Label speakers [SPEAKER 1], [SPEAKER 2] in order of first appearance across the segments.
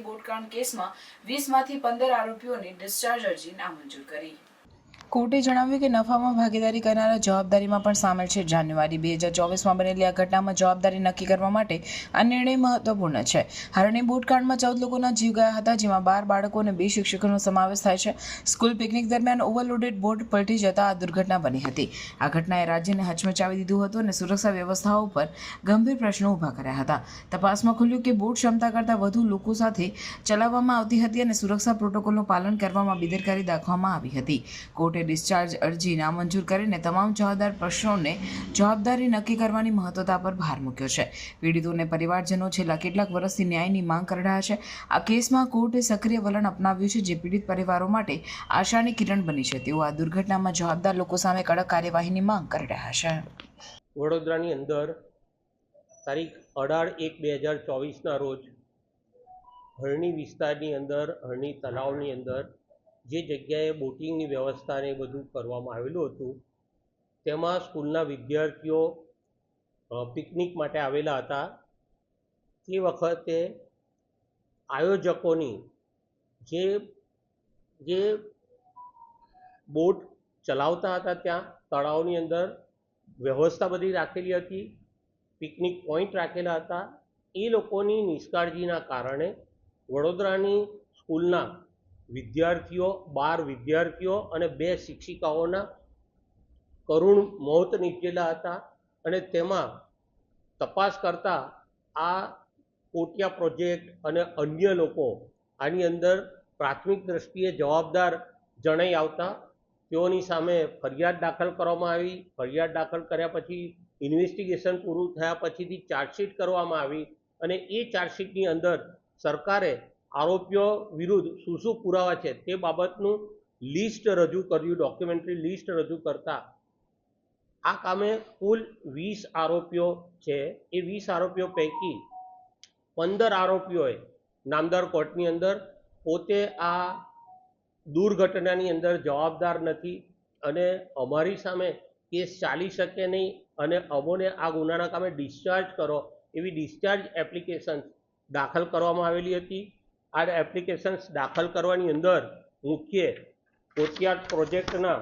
[SPEAKER 1] બોટકાંડ કેસમાં વીસમાંથી પંદર આરોપીઓની ડિસ્ચાર્જ અરજી નામંજૂર કરી. કોર્ટે જણાવ્યું કે નફામાં ભાગીદારી કરનારા જવાબદારીમાં પણ સામેલ છે. જાન્યુઆરી બે હજાર ચોવીસમાં બનેલી આ ઘટનામાં જવાબદારી નક્કી કરવા માટે આ નિર્ણય મહત્વપૂર્ણ છે. હારણી બોટકાંડમાં ચૌદ લોકોના જીવ ગયા હતા, જેમાં બાર બાળકો અને બે શિક્ષકોનો સમાવેશ થાય છે. સ્કૂલ પિકનિક દરમિયાન ઓવરલોડેડ બોટ પલટી જતા આ દુર્ઘટના બની હતી. આ ઘટનાએ રાજ્યને હચમચાવી દીધું હતું અને સુરક્ષા વ્યવસ્થાઓ પર ગંભીર પ્રશ્નો ઊભા કર્યા હતા. તપાસમાં ખુલ્યું કે બોટ ક્ષમતા કરતાં વધુ લોકો સાથે ચલાવવામાં આવતી હતી અને સુરક્ષા પ્રોટોકોલનું પાલન કરવામાં બેદરકારી દાખવવામાં આવી હતી. કોર્ટે ડિસ્ચાર્જ અરજી નામંજૂર કરીને તમામ જવાબદાર પ્રશ્નોને જવાબદારી નક્કી કરવાની મહત્વતા પર ભાર મૂક્યો છે. પીડિતોને પરિવારજનો છેલ્લા કેટલાક વર્ષથી ન્યાયની માંગ કરી રહ્યા છે. આ કેસમાં કોર્ટે સક્રિય વલણ અપનાવ્યું છે, જે પીડિત પરિવારો માટે આશાની કિરણ બની છે. તેઓ આ દુર્ઘટનામાં જવાબદાર લોકો સામે કડક કાર્યવાહીની માંગ કરી રહ્યા છે.
[SPEAKER 2] વડોદરાની અંદર તારીખ અઢાર એક બે હજાર ચોવીસના રોજ હરણી વિસ્તારની અંદર, હરણી તલાવની અંદર જે જગ્યાએ બોટિંગની વ્યવસ્થા ને એ બધું કરવામાં આવેલું હતું, તેમાં સ્કૂલના વિદ્યાર્થીઓ પિકનિક માટે આવેલા હતા. તે વખતે આયોજકોની જે જે બોટ ચલાવતા હતા ત્યાં, તળાવની અંદર વ્યવસ્થા બધી રાખેલી હતી, પિકનિક પોઈન્ટ રાખેલા હતા. એ લોકોની નિષ્કાળજીના કારણે વડોદરાની સ્કૂલના વિદ્યાર્થીઓ, બાર વિદ્યાર્થીઓ અને બે શિક્ષિકાઓના કરુણ મોત નીપજેલા હતા અને તેમાં તપાસ કરતા આ કોટિયા પ્રોજેક્ટ અને અન્ય લોકો આની અંદર પ્રાથમિક દ્રષ્ટિએ જવાબદાર જણાઈ આવતા. તેઓની સામે ફરિયાદ દાખલ કરવામાં આવી. ફરિયાદ દાખલ કર્યા પછી ઇન્વેસ્ટિગેશન પૂરું થયા પછીથી ચાર્જશીટ કરવામાં આવી અને એ ચાર્જશીટની અંદર સરકારે આરોપીઓ વિરુદ્ધ શું શું પુરાવા છે તે બાબતનું લિસ્ટ રજૂ કર્યું ડોક્યુમેન્ટરી લિસ્ટ રજૂ કરતા. આ કામે કુલ વીસ આરોપીઓ છે. એ વીસ આરોપીઓ પૈકી પંદર આરોપીઓએ નામદાર કોર્ટની અંદર પોતે આ દુર્ઘટનાની અંદર જવાબદાર નથી અને અમારી સામે કેસ ચાલી શકે નહીં અને અમોને આ ગુનાના કામે ડિસ્ચાર્જ કરો એવી ડિસ્ચાર્જ એપ્લિકેશન દાખલ કરવામાં આવેલી હતી. આ એપ્લિકેશન્સ દાખલ કરવાની અંદર મુખ્ય કોટિયાર પ્રોજેક્ટના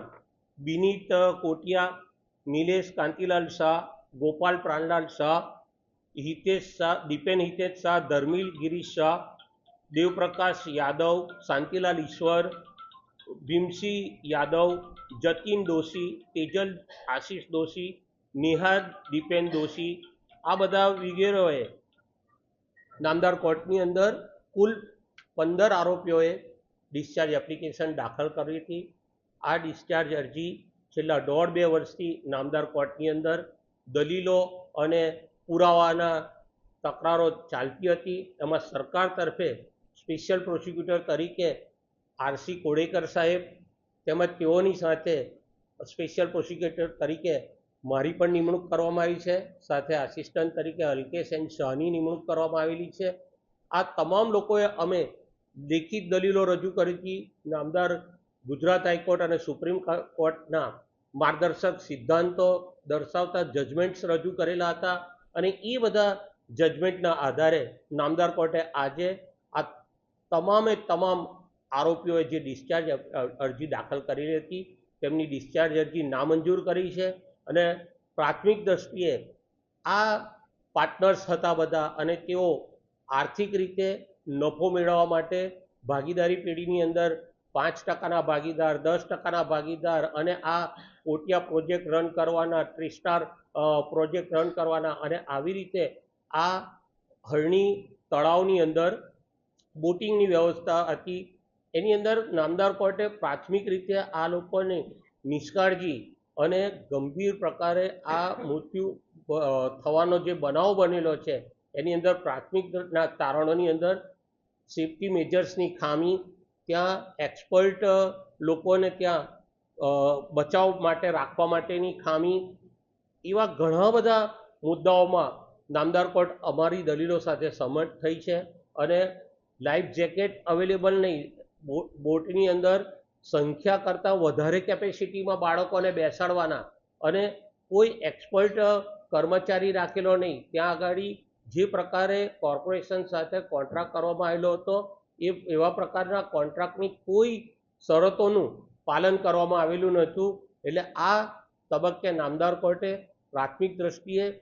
[SPEAKER 2] બિનીત કોટિયા, નિલેશ કાંતિલાલ શાહ, ગોપાલ પ્રાણલાલ શાહ, હિતેશ શાહ, દીપેન હિતેશ શાહ, ધર્મિલ ગિરીશ શાહ, દેવપ્રકાશ યાદવ, શાંતિલાલ ઈશ્વર ભીમસિંહ યાદવ, જતીન દોશી, તેજલ આશીષ દોશી, નિહાદ દીપેન દોશી, આ બધા વગેરેઓએ નામદાર કોર્ટની અંદર કુલ પંદર આરોપીઓએ ડિસ્ચાર્જ એપ્લિકેશન દાખલ કરી હતી. આ ડિસ્ચાર્જ અરજી છેલ્લા દોઢ બે વર્ષથી નામદાર કોર્ટની અંદર દલીલો અને પુરાવાના તકરારો ચાલતી હતી. એમાં સરકાર તરફે સ્પેશિયલ પ્રોસિક્યુટર તરીકે આરસી કોડેકર સાહેબ તેમજ તેઓની સાથે સ્પેશિયલ પ્રોસિક્યુટર તરીકે મારી પણ નિમણૂક કરવામાં આવી છે. સાથે આસિસ્ટન્ટ તરીકે અલ્કેશ એન શાહની નિમણૂક કરવામાં આવેલી છે. આ તમામ લોકોએ અમે લેખિત દલીલો રજૂ કરી હતી. નામદાર ગુજરાત હાઈકોર્ટ અને સુપ્રીમ કોર્ટના માર્ગદર્શક સિદ્ધાંતો દર્શાવતા જજમેન્ટ્સ રજૂ કરેલા હતા અને એ બધા જજમેન્ટના આધારે નામદાર કોર્ટે આજે આ તમામે તમામ આરોપીઓએ જે ડિસ્ચાર્જ અરજી દાખલ કરી હતી, તેમની ડિસ્ચાર્જ અરજી નામંજૂર કરી છે અને પ્રાથમિક દ્રષ્ટિએ આ પાર્ટનર્સ હતા બધા અને તેઓ આર્થિક રીતે નફો મેળવવા માટે ભાગીદારી પેઢીની અંદર પાંચ ટકાના ભાગીદાર, દસ ટકાના ભાગીદાર અને આ ઓટિયા પ્રોજેક્ટ રન કરવાના ટ્રીસ્ટાર પ્રોજેક્ટ રન કરવાના અને આવી રીતે આ હરણી તળાવની અંદર બોટિંગની વ્યવસ્થા હતી. એની અંદર નામદાર કોર્ટે પ્રાથમિક રીતે આ લોકોને નિષ્કાળજી અને ગંભીર પ્રકારે આ મૃત્યુ થવાનો જે બનાવ બનેલો છે, એની અંદર પ્રાથમિકના તારણોની અંદર સેફ્ટી મેજર્સની ખામી, ત્યાં એક્સપર્ટ લોકોને ત્યાં બચાવ માટે રાખવા માટેની ખામી, એવા ઘણા બધા મુદ્દાઓમાં નામદાર કોર્ટ અમારી દલીલો સાથે સંમત થઈ છે અને લાઈફ જેકેટ અવેલેબલ નહીં. બોટની અંદર સંખ્યા કરતાં વધારે કેપેસિટીમાં બાળકોને બેસાડવાના અને કોઈ એક્સપર્ટ કર્મચારી રાખેલો નહીં. ત્યાં આગળ જે પ્રકારે કોર્પોરેશન સાથે કોન્ટ્રાક્ટ કરવામાં આવેલો હતો, એ, એવા પ્રકારના કોન્ટ્રાક્ટની કોઈ શરતોનું પાલન કરવામાં આવેલું નહોતું. એટલે આ તબક્કે નામદાર કોર્ટે પ્રાથમિક દ્રષ્ટિએ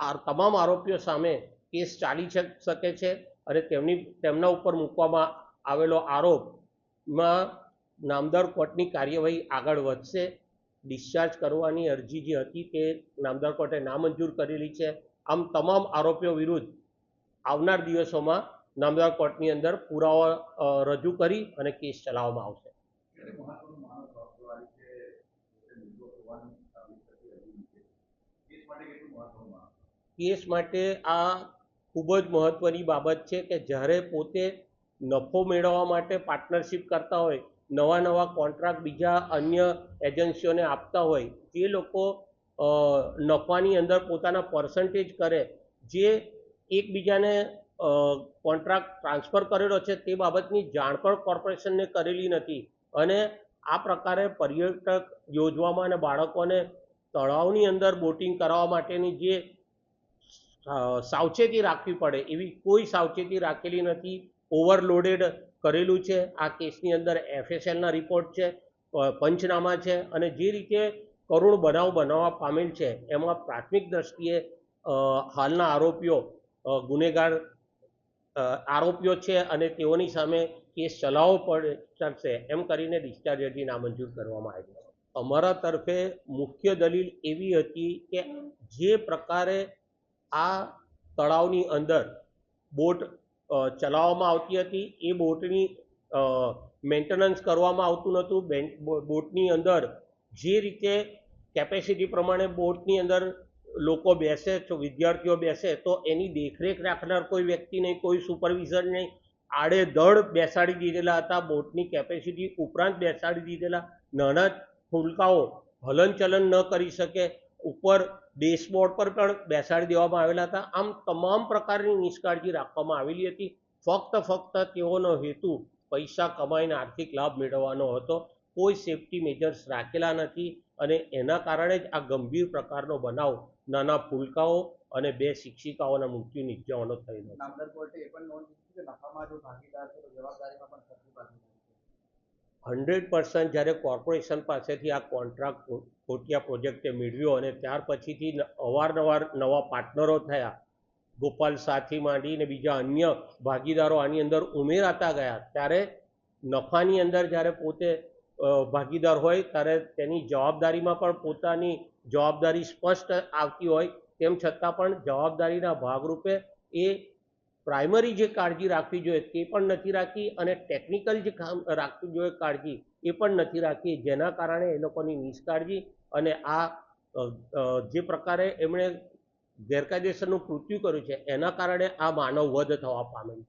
[SPEAKER 2] આ તમામ આરોપીઓ સામે કેસ ચાલી શક- શકે છે અને તેમની, તેમના ઉપર મૂકવામાં આવેલો આરોપમાં નામદાર કોર્ટની કાર્યવાહી આગળ વધશે. ડિસ્ચાર્જ કરવાની અરજી જે હતી તે નામદાર કોર્ટે નામંજૂર કરેલી છે. આમ તમામ આરોપીઓ વિરુદ્ધ આવનાર દિવસોમાં નામદાર કોર્ટની અંદર પુરાવા રજૂ કરી અને કેસ ચલાવવામાં આવશે. કેસ માટે આ ખૂબ જ મહત્વની બાબત છે કે જ્યારે પોતે નફો મેળવવા માટે પાર્ટનરશિપ કરતા હોય નવા નવા કોન્ટ્રાક્ટ બીજા અન્ય એજન્સીઓને આપતા હોય જે લોકો નફાની અંદર પોતાના પર્સન્ટેજ કરે, જે એકબીજાને કોન્ટ્રાક્ટ ટ્રાન્સફર કરેલો છે તે બાબતની જાણ પણ કોર્પોરેશનને કરેલી નથી. અને આ પ્રકારે પર્યટક યોજવામાં અને બાળકોને તળાવની અંદર બોટિંગ કરાવવા માટેની જે સાવચેતી રાખવી પડે એવી કોઈ સાવચેતી રાખેલી નથી. ઓવરલોડેડ કરેલું છે. આ કેસની અંદર એફએસએલના રિપોર્ટ છે પંચનામા છે અને જે રીતે કરુણ બનાવ બનાવવા પામેલ છે. એમાં પ્રાથમિક દ્રષ્ટિએ હાલના આરોપીઓ ગુનેગાર આરોપીઓ છે અને તેઓની સામે કેસ ચલાવવો પડે ચાલશે એમ કરીને ડિસ્ચાર્જ અરજી નામંજૂર કરવામાં આવી અમારા તરફે મુખ્ય દલીલ એવી હતી કે જે પ્રકારે આ તળાવની અંદર બોટ ચલાવવામાં આવતી હતી, એ બોટની મેન્ટેનન્સ કરવામાં આવતું નહોતું. બોટની અંદર જે રીતે કેપેસિટી પ્રમાણે બોટની અંદર લોકો બેસે, તો વિદ્યાર્થીઓ બેસે, તો એની દેખરેખ રાખનાર કોઈ વ્યક્તિ નહીં, કોઈ સુપરવિઝર નહીં. આડેધડ બેસાડી દીધેલા હતા બોટની કેપેસિટી ઉપરાંત બેસાડી દીધેલા. નાના ફૂલકાઓ હલનચલન ન કરી શકે. ઉપર ડેશબોર્ડ પર પણ બેસાડી દેવામાં આવેલા હતા. આમ તમામ પ્રકારની નિષ્કાળજી રાખવામાં આવેલી હતી. ફક્ત ફક્ત તેઓનો હેતુ પૈસા કમાઈને આર્થિક લાભ મેળવવાનો હતો. કોઈ સેફટી મેજર્સ રાખેલા નથી અને એના કારણે જ આ ગંભીર પ્રકારનો બનાવ નાના ફૂલકાઓ અને બે શિક્ષિકાઓના મૃત્યુ નિપજાવાનો થયેલો હંડ્રેડ પર્સન્ટ જ્યારે કોર્પોરેશન પાસેથી આ કોન્ટ્રાક્ટ કોટિયા પ્રોજેક્ટે મેળવ્યો અને ત્યાર પછીથી અવારનવાર નવા પાર્ટનરો થયા ગોપાલ સાથી માંડીને બીજા અન્ય ભાગીદારો આની અંદર ઉમેરાતા ગયા ત્યારે નફાની અંદર જ્યારે પોતે ભાગીદાર હોય, ત્યારે તેની જવાબદારીમાં પણ પોતાની જવાબદારી સ્પષ્ટ આવતી હોય, તેમ છતાં પણ જવાબદારીના ભાગરૂપે એ પ્રાઇમરી જે કાળજી રાખવી જોઈએ તે પણ નથી રાખી અને ટેકનિકલ જે કામ રાખવી જોઈએ કાળજી એ પણ નથી રાખી, જેના કારણે એ લોકોની નિષ્કાળજી અને આ જે પ્રકારે એમણે ગેરકાયદેસરનું કૃત્યુ કર્યું છે, એના કારણે આ માનવ વધ થવા પામેલ છે.